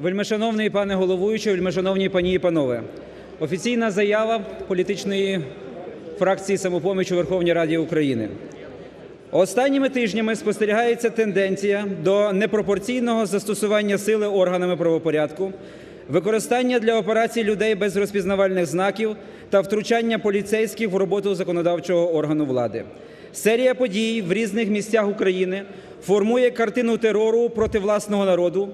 Вельмишановний пане головуючий, вельмишановні пані і панове! Офіційна заява політичної фракції "Самопоміч" у Верховній Раді України. Останніми тижнями спостерігається тенденція до непропорційного застосування сили органами правопорядку, використання для операцій людей без розпізнавальних знаків та втручання поліцейських в роботу законодавчого органу влади. Серія подій в різних місцях України формує картину терору проти власного народу,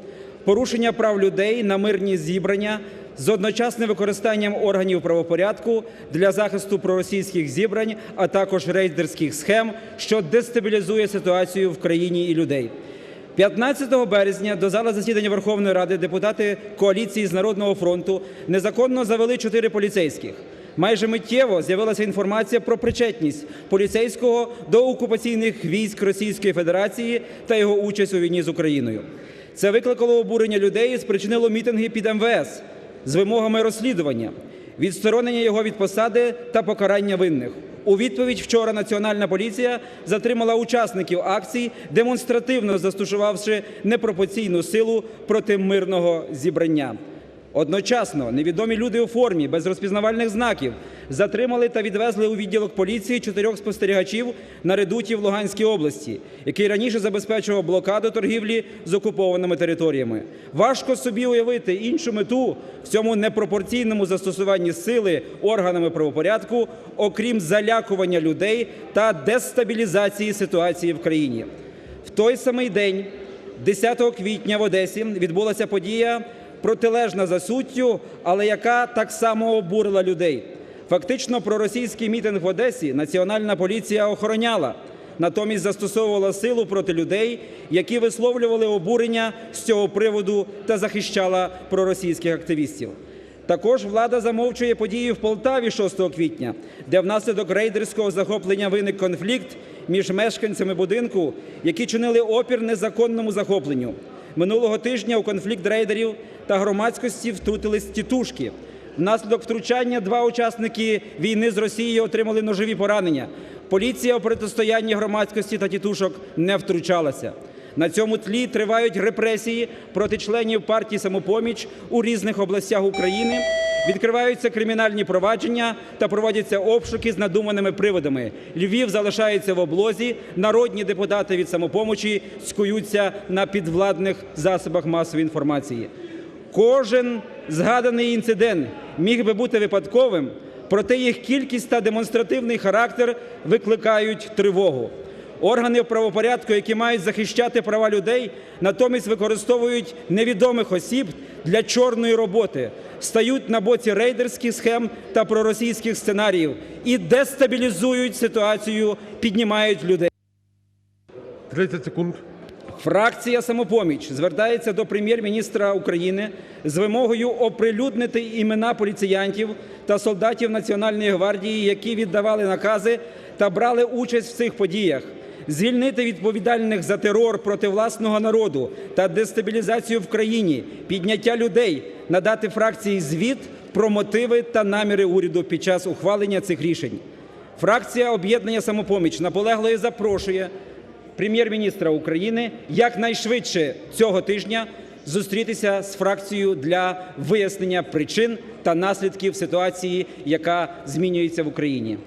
порушення прав людей на мирні зібрання з одночасним використанням органів правопорядку для захисту проросійських зібрань, а також рейдерських схем, що дестабілізує ситуацію в країні і людей. 15 березня до зали засідання Верховної Ради депутати коаліції з Народного фронту незаконно завели чотири поліцейських. Майже миттєво з'явилася інформація про причетність поліцейського до окупаційних військ Російської Федерації та його участь у війні з Україною. Це викликало обурення людей і спричинило мітинги під МВС з вимогами розслідування, відсторонення його від посади та покарання винних. У відповідь вчора Національна поліція затримала учасників акцій, демонстративно застосувавши непропорційну силу проти мирного зібрання. Одночасно невідомі люди у формі без розпізнавальних знаків затримали та відвезли у відділок поліції чотирьох спостерігачів на редуті в Луганській області, який раніше забезпечував блокаду торгівлі з окупованими територіями. Важко собі уявити іншу мету в цьому непропорційному застосуванні сили органами правопорядку, окрім залякування людей та дестабілізації ситуації в країні. В той самий день, 10 квітня в Одесі, відбулася подія протилежна за суттю, але яка так само обурила людей. Фактично проросійський мітинг в Одесі Національна поліція охороняла, натомість застосовувала силу проти людей, які висловлювали обурення з цього приводу та захищала проросійських активістів. Також влада замовчує події в Полтаві 6 квітня, де внаслідок рейдерського захоплення виник конфлікт між мешканцями будинку, які чинили опір незаконному захопленню. Минулого тижня у конфлікт рейдерів та громадськості втрутились тітушки. Внаслідок втручання два учасники війни з Росією отримали ножові поранення. Поліція у протистоянні громадськості та тітушок не втручалася. На цьому тлі тривають репресії проти членів партії «Самопоміч» у різних областях України, відкриваються кримінальні провадження та проводяться обшуки з надуманими приводами. Львів залишається в облозі, народні депутати від «Самопомочі» скуються на підвладних засобах масової інформації. Кожен згаданий інцидент міг би бути випадковим, проте їх кількість та демонстративний характер викликають тривогу. Органи правопорядку, які мають захищати права людей, натомість використовують невідомих осіб для чорної роботи, стають на боці рейдерських схем та проросійських сценаріїв і дестабілізують ситуацію, піднімають людей. 30 секунд. Фракція «Самопоміч» звертається до Прем'єр-міністра України з вимогою оприлюднити імена поліціянтів та солдатів Національної гвардії, які віддавали накази та брали участь в цих подіях, звільнити відповідальних за терор проти власного народу та дестабілізацію в країні, підняття людей, надати фракції звіт про мотиви та наміри уряду під час ухвалення цих рішень. Фракція об'єднання «Самопоміч» наполегливо запрошує Прем'єр-міністра України якнайшвидше цього тижня зустрітися з фракцією для вияснення причин та наслідків ситуації, яка змінюється в Україні.